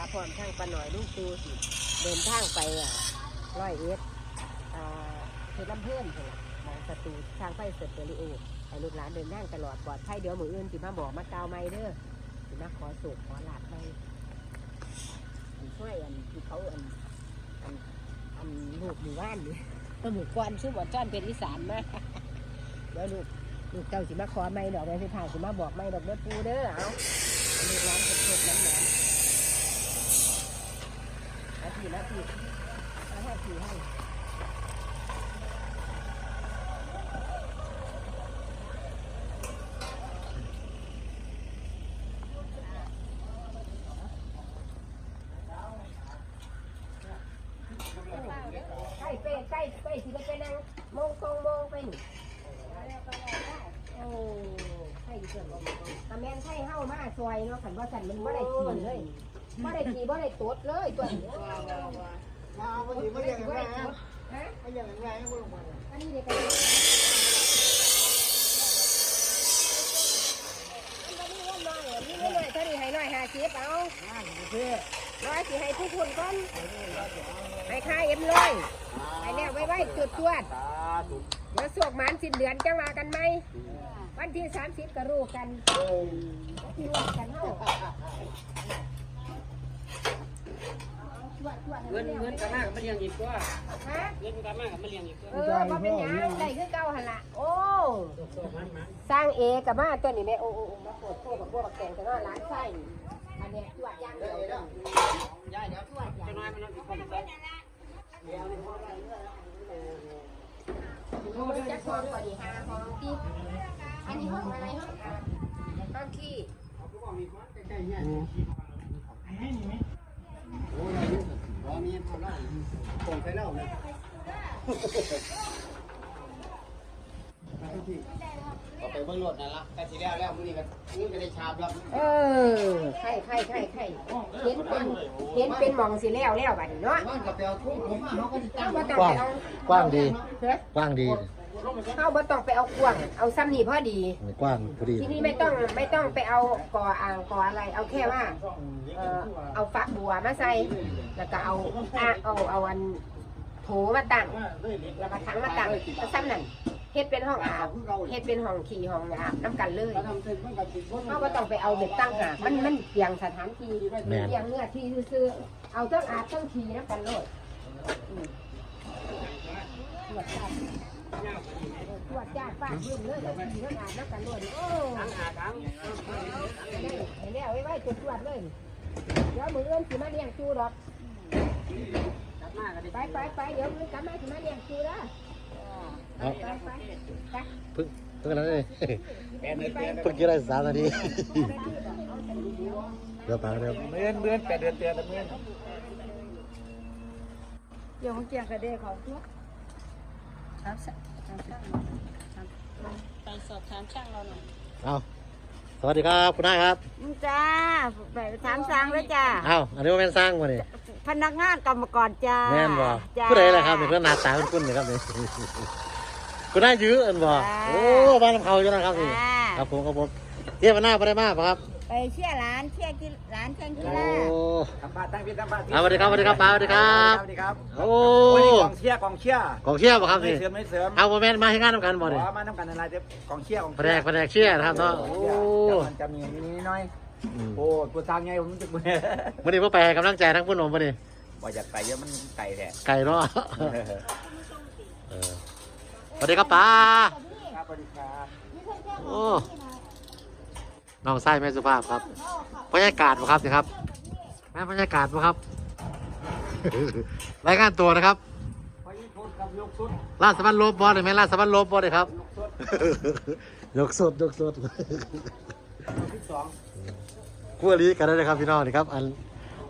าพร้อมทางปาหน่อยลูกตูสิ เดินทางไปอะร้อยเอ็ดอ่าเพชรลำเพื่อนพุ่นล่ะหมองสตูทางไฟเสเตอริโอให้ลูกหลานเดินทางตลอดปลอดภัยเดี๋ยวมืออื่นสิมาบอกมาเกาไม่เด้อสิมาขอสุขขอหลาดไม่ช่วยอันที่เขาอันอันอันลูกหมู่บ้านนี่ก็หมู่กวนชื่อหมอจ้อนเป็นอีสานมาเดี๋ยวลูกลูกเจ้าสิมาขอไม่ดอกไม้สิพาสิมาบอกไม่ดอกเด้อปูเด้อเอาลูกร้านเป็นเพื่อนน้ำหนานนาทีนาทีนาทีให้ใกล้เป้ใกล้ใกล้สิได้ไปนั่งมงตรงมงไปนี่โอ้ใช่เกินตะแมนใช่เฮ้ามาซอยเนาะขันว่าสันมันบ่ได้ขี่เลย บ่ได้ขี่บ่ได้ตดเลยตัวนี้มาพอดีไม่เรียกบ่แรได้งตดฮะไม่เรียกแรไม่ลงมาอันนี้เด็กกันอันนี้ว่าน้อยอะนี่น้อยเท่านี้ให้น้อยห้าสิบเอาเพื่อร้อยสิให้ผู้คุณก่อนให้ค่าเอ็มร้อยให้แล้วไว้ไว้จุดจวดสาธุเดี๋ยวสวกหมันสิ้นเดือนจังว่ากันไหมวันที่สามสิบก็รู้กันที่รู้กันเนา เงินเงินกันมากมันเลี้ยงอีกตัวฮะเงินกันมากมันเลี้ยงอีกตัวเออมาเป็นหยังได้คือเก่าหันละโอ้โซ่มันมันสร้างเอกับมาตัวนี้แม่โอ้โอ้โอ้มาปวดโซ่กับพวกแกงแต่ว่าร้านไส้อันเนี้ยจวดอย่างเดียวเนาะย่าเดี๋ยวจะน้อยมันต้องคนไปดูจะคองก่อนดีฮะคองที่อันนี้ห้องอะไรห้องอาบห้องขี้ โอ้ยรอมีเท่าไหร่คงใช้เหล้าเลย เอาไปเบิ่งรถนั่นละแต่ทีแล้วแล้วมื้อนี้ก็มื้อก็ได้ชาบแล้วเออไข่ไข่ไข่ไข่เห็นเป็นเห็นเป็นหมองสีแล้วแล้วบัดนี้เนาะมันก็ไปเอาทุ่งผมมาเฮาก็สิตั้งบ่ต้องไปเอากว้างดีเฮ้ยกว้างดีเข้าบ่ต้องไปเอากวางเอาซ้ำนี่พอดีกว้างพอดีทีนี้ไม่ต้องไม่ต้องไปเอาก่ออ่างก่ออะไร เอาแค่ว่าเออเอาฝักบัวมาใส่ แล้วก็เอาอะเอาเอาอัน โถมาตั้งแล้วก็ถังมาตั้งก็ซ้ำนั่นเฮ็ดเป็นห้องอาบเฮ็ดเป็นห้องขี่ห้องอาบน้ำกันเลยถ้าทำเสร็จมันก็สิบ่เขาก็ต้องไปเอาเบ็ดตั้งหากมันมันเพียงสถานที่เพียงเนื้อที่ซื้อๆเอาทั้งอาบทั้งขี่น้ำกันเลยอืมตรวจจับตรวจจับฟาดยืมเลยแล้วขี่ทั้งอาบน้ำกันเลยโอ้ทั้งหาทั้งเห็นแล้วเห็นแล้วไว้ไว้ตรวจตรวจเลยเดี๋ยวมือเอื้อนสิมาเลี้ยงจูดอกตัดมากก็ ได้ไปไปไปเดี๋ยวมือกลับมาสิมาเลี้ยงจูนะเอาไปไปไปเพิ่งเพิ่งอะไรเลยแปดเดือนแปดเพิ่งกี่ได้สามนาทีเดี๋ยวไปเดี๋ยวเดือนเดือนแปดเดือนเดือนละเดือนเดี๋ยวเขาเกี่ยงกระเดะเขาตัวถามช่างไปสอบถามช่างเราหน่อยเอาสวัสดีครับคุณนายครับอืมจ้าไปถามช่างแล้วจ้าเอาอันนี้ว่าแม่นสร้างมาเนี่ย พนักงานกรรมกรจ้าแม่นบ่จ้า ผู้ใดล่ะครับเนี่ยเพื่อนหน้าตาคุ้นๆเนี่ยครับเนี่ยคุณนายยื้ออันบ่โอ้บ้านน้ำเขาอยู่นะครับนี่จ้าครับผมครับผมเยี่ยมหน้าไปได้มากป่ะครับ ไปเชี่ยร้านเชี่ยกีร้านแข่งกีโอ้ฬาทำบ้านตั้งพี่ตั้งบ้านเอาสวัสดีครับสวัสดีครับป้าสวัสดีครับ สวัสดีครับโอ้โอ้ยกองเชียร์กองเชียร์กองเชียร์ป่ะครับไม่นี่เสริมไม่เสริมเอาโมเมนต์มาให้งานทำกันบ่เนี่ยขอมาทำกันอะไรเดี๋ยวกองเชียร์กองแผนกแผนกเชียร์นะครับเนาะโอ้มันจะมีนิดน้อยอืม โอ้กูสร้างไงผมจะวันนี้พ่อไปให้กำลังใจทั้งพุ่นผมวันนี้บ่อยากไปเยอะมันไก่แท้ไก่เนาะเออสวัสดีครับป้าครับสวัสดีครับโอ้น้องไส้แม่สุภาพครับบรรยากาศบ่ครับนี่ครับแม่บรรยากาศบ่ครับรายงานตัวนะครับพอยิ่งพูดกับยกสุดลาดสะบันลบบอสเลยไหมลาดสะบันลบบอสเลยครับยกสุดยกสดยกสดที่สอง คู่อริกันได้เลยครับพี่น้องนี่ครับอัน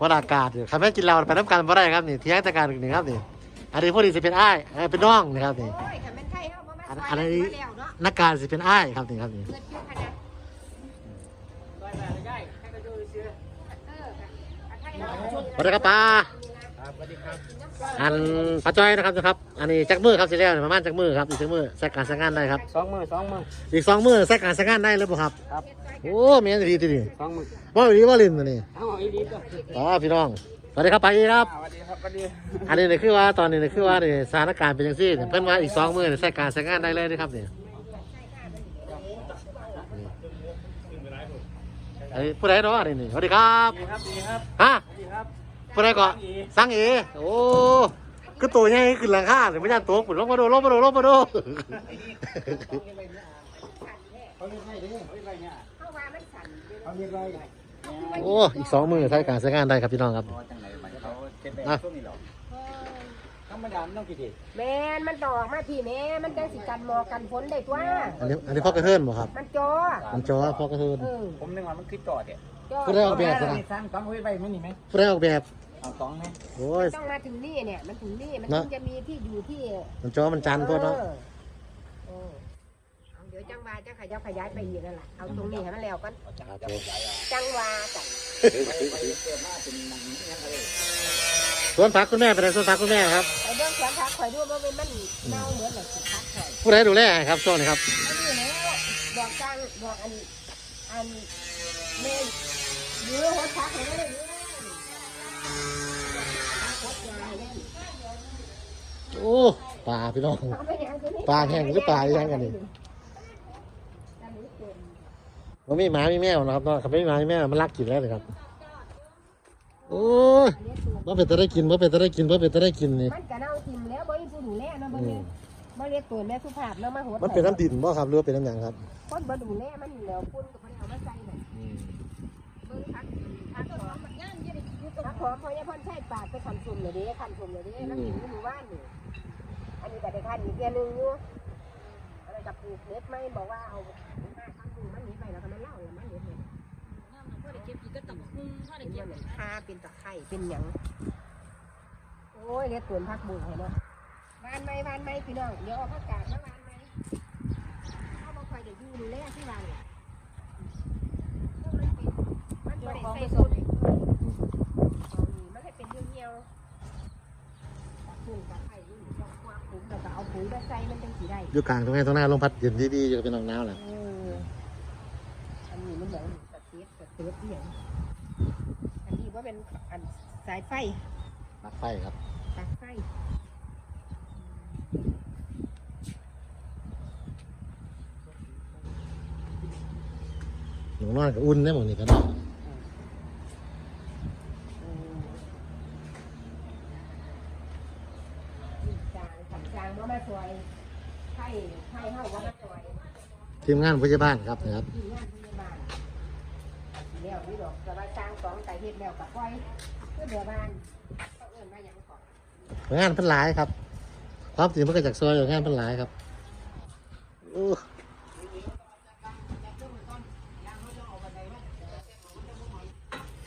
วันอากาศเนี่ยใครไม่กินเราไปน้ำกันบ่ได้ครับนี่เที่ยงตะการนี่ครับนี่อันนี้พวกนี้สิเป็นอ้ายเอ้ยเป็นน้องนี่ครับนี่โอ้ยถ้ามันไข่เฮาบ่มาอันซอยอันแล้วนี้แล้วเนาะนักการสิเป็นอ้ายครับนี่ครับนี่เกิดอยู่ขนาดซอยแบบได้ให้ไปดูซื้อเออค่ะถ้าไข่เฮาสวัสดีครับป้าครับสวัสดีครับส อันปลาจ้อยนะครับนะครับ อันนี้จักมือครับสิแล้วประมาณจักมือครับอีกจักมือใส่การใช้งานได้ครับสองมือสองมืออีกสองมือใส่การใช้งานได้เลยบ่ครับครับโอ้เมียนดีทีนี่สองมือบ่ดีบ่ลินตัวนี้เอาอีดีก็อ๋อพี่น้องสวัสดีครับไปอีกครับสวัสดีครับสวัสดีอันนี้เนี่ยคือว่าตอนนี้เนี่ยคือว่าเนี่ยสถานการณ์เป็นยังซี่เนี่ยเพิ่นว่าอีกสองมือเนี่ยใช้การใช้งานได้เลยนะครับเนี่ยไอ้ผู้ใดเนาะนี่นี่สวัสดีครับดีครับดีครับฮะดีครับ ผู้ใดก็สั่งเอ โอ้คือตัวใหญ่ขึ้นหลังคาเนี่ยไม่ใช่ตัวปุ่นลงมาดูลงมาดูลงมาดูเขาเรียกไรเด้อเอาอีกไรเนี่ยเข้ามามันสั่นเขาเรียกไรโอ้อีกสองมือใช้การใช้งานได้ครับพี่น้องครับจังไหนมันเขาเจ็บไปอะช่วงนี้หรอธรรมดามันต้องกี่ทีแม่นมันตอกมาพี่แม่มันจังสิกันหมอกกันฝนได้ตัวอันนี้อันนี้พ่อกระเทินบ่ครับ มันจอมันจอพ่อกระเทินเออผมนึกว่ามันคือจอดเนี่ยจอ ผู้ใดออกแบบซะนะสร้างต้องไว้ไปมันนี่ไหมผู้ใดออกแบบเอาสองไหมโอ้ย ต้องมาถึงนี่เนี่ย มันถึงนี่ มันนะถึงจะมีที่อยู่ที่มันจอมันจันทร์พวกเนาะออเออเอาเดี๋ยวจังหวาจะขยับขยายไปอีกนั่นแหละเอาตรงนี้ให้มันแล้วกันครับผมจังหวากันสวนผักคุณแม่เป็นไงสวนผักคุณแม่ครับไปเบิ่งสวนผักข่อยดูว่ามันเน่าเหมือนแบบสิพักข่อยผู้ใดดูแลให้ครับช่วงนี้ครับอันนี้แล้วบอกกลางบอกอันอันเมน ยื้อหัวชักให้ได้เลยหัวใจให้ได้โอ้ปลาพี่น้องเอาไปยังตัวนี้ปลาแห้งหรือปลาอีหยังกันนี่อันนี้เป็นมันมีหมามีแมวนะครับเนาะครับไม่มีหมามีแมวมันรักกินแล้วเลยครับโอ้ยอันนี้ตัวว่าเป็นจะได้กินว่าเป็นจะได้กินว่าเป็นจะได้กินนี่มันก็เน่าทิมแล้วบ่มีผู้ดูแลเนาะบ่อืเรียมกบ่เรียกตัวแม่สุภาพเนาะมาหัวมันเป็นน้ำดินบ่ครับหรือว่าเป็นน้ำหยังครับคนบ่ดูแลมันแล้วปุ่นก็บ่ได้เอามาใส่น่ะเบิ่งพักพักหอม พักหอมพราะยายพ่นใช้ปากไปคันซุ่มเลยด้คันซุ่มเลยด้แล้วกินอยู่หมู่บ้านนี่อันนี้ก็ได้คันอีกเดือนหนึงอยู่อะไรกับปลูกเล็บไหมบอกว่าเอามาคันซุ่มมันหนีไปแล้วก็มันเล่าแล้วมันหนีไปเป็นมันคาเป็นตะไคร้เป็นหยังโอ้ยเรียกตัวพักบุญให้เนาะวานไหมวานไหมพี่น้องเดี๋ยวออกอากาศนะวานไหมเข้ามาคอยเดี๋ยวอยู่ดูแลที่วานเนี่ยมันบริใส่สุดมันให้เป็นเหี่ยวๆปุ๋ยกับไข่ยุ่งต้องความปุ๋ยแล้วก็เอาปุ๋ยมาใส่มันจังสีได้อยู่กลางตรงนี้ตรงหน้าลมพัดเย็นดีๆอยู่เป็นน้องน้าวแหละเอออันนี้มันเหมือนสเต็ปสเต็ปเหี่ยงอันนี้ว่าเป็นอันสายไฟปลักไฟครับตัดไฟหนูนอนกับอุ่นได้หมดนี่ก็ได้ จางขันจางว่ามาสวยไข่ไข่เฮาว่ามาสวย ทีมงานพยาบาลครับนะครับที่งานพยาบาลแล้วนี่ดอกแต่ว่าจางสองไก่เฮ็ดแล้วกับก้อยเพื่อเดือบ้านเขาเอื้อนมาอย่างก่อนงานเพิ่นหลายครับ ความจริงมันก็จากซอยอยู่งานเพิ่นหลายครับโอ้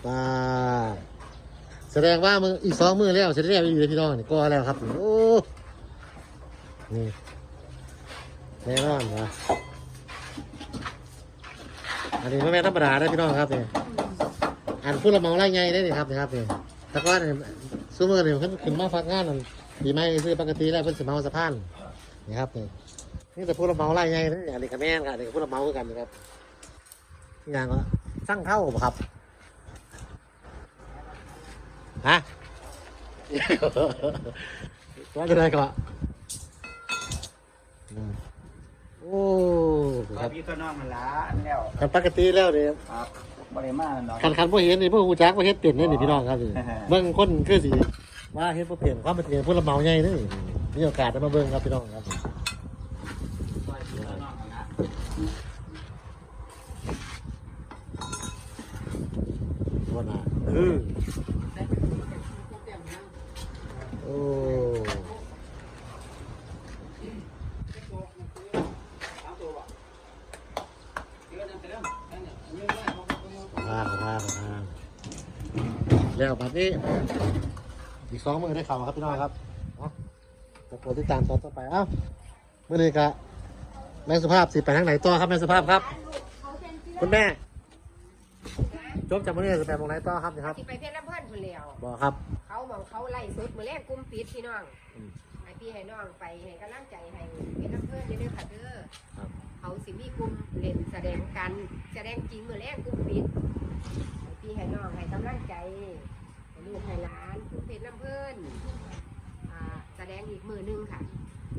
ปลาแสดงว่ามึงอีกสองมือแล้วเสร็จแล้วอยู่ในพี่น้องนี่ก็แล้วครับ โอ้ นี่แน่นอนวะ อันนี้ไม่แม่นธรรมดาได้พี่น้องครับเนี่ยอันพูดละเมาไล่ไงได้นี่ครับนี่ครับเนี่แต่ก็นี่ซูเมอร์นี่เพิ่นขึ้นมาฟักงานนั่นปีใหม่ซื้อปกติแล้วเพิ่นสิเมาสะพานนี่ครับเนี่ยนี่แต่พูดละเมาไล่ไงนี่อันนี้ก็แม่นครับอันนี้พูดละเมาคือกันนะครับอีกอย่างก็สร้างเท่าครับฮะว่าจะได้ก็อืมโอ้ ครับพี่ตัวน้องมันล้าแล้วคันปกติแล้วเนี่ยครับบริมาเนาะคันคันพวกเห็นนี่พวกหูจักพวกเฮ็ดเปลี่ยนนี่นี่พี่น้องครับนี่เบิ่งคนคือสิว่าเฮ็ดพวกเปลี่ยนความเป็นจริงพวกละเมาใหญ่นี่มีโอกาสได้มาเบิ่งครับพี่น้องครับว่าน่ะคือโอ้ขอ อีกสองมือได้ข่าวครับพี่น้องครับเนาะจะโปรดติดตามตอนต่อไปเอ้ามื่อนี้กะแม่สุภาพสิไปทางไหนต่อครับแม่สุภาพครับ คุณแม่จบจากมื่อนี้จะไปตรงไหนต่อครับนี่ครับสิไปเพชรลำเพิ่นพุ่นแล้วบอกครับเขาเขามองเขาไล่สุดมือแรกกลุ่มปิดพี่น้องอืมให้พี่ให้น้องไปให้กำลังใจให้เป็นน้ำเพื่อนเด้อค่ะเด้อครับเขาสิมีกลุ่มเล่นแสดงกันแสดงจริงมือแรกกลุ่มปิดให้พี่ให้น้องให้กำลังใจให้ ลูกให้หลานกลุ่มเพชรน้ำเพื่อนอ่าแสดงอีกมือหนึงค่ะ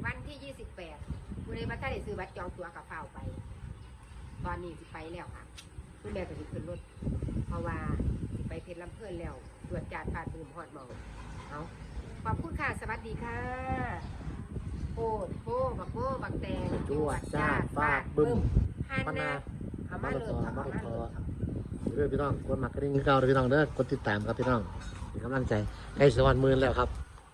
วันที่ 28วันนี้บัตรได้ซื้อบัตรจองตัวกับเฝ้าไป ตอนนี้สิไปแล้วค่ะ คุณแม่ก็สิขึ้นรถ เพราะว่าสิไปเพชรลำเพื่อนแล้วตรวจจาดฟาดปืนหอดหมองเอาขอบคุณค่ะ สวัสดีค่ะโอ้โหบักโบบักแตงจวดจ้าดฟาดบึ้ม ฮันปะนานะเอามาเลยมาเอาเลยมาต่อเลย เพื่อพี่น้องกดมักกระดิ่งเก่าเด้อพี่น้องเด้อกดติดตามครับพี่น้องเป็นกำลังใจให้สวรรค์มือแล้วครับ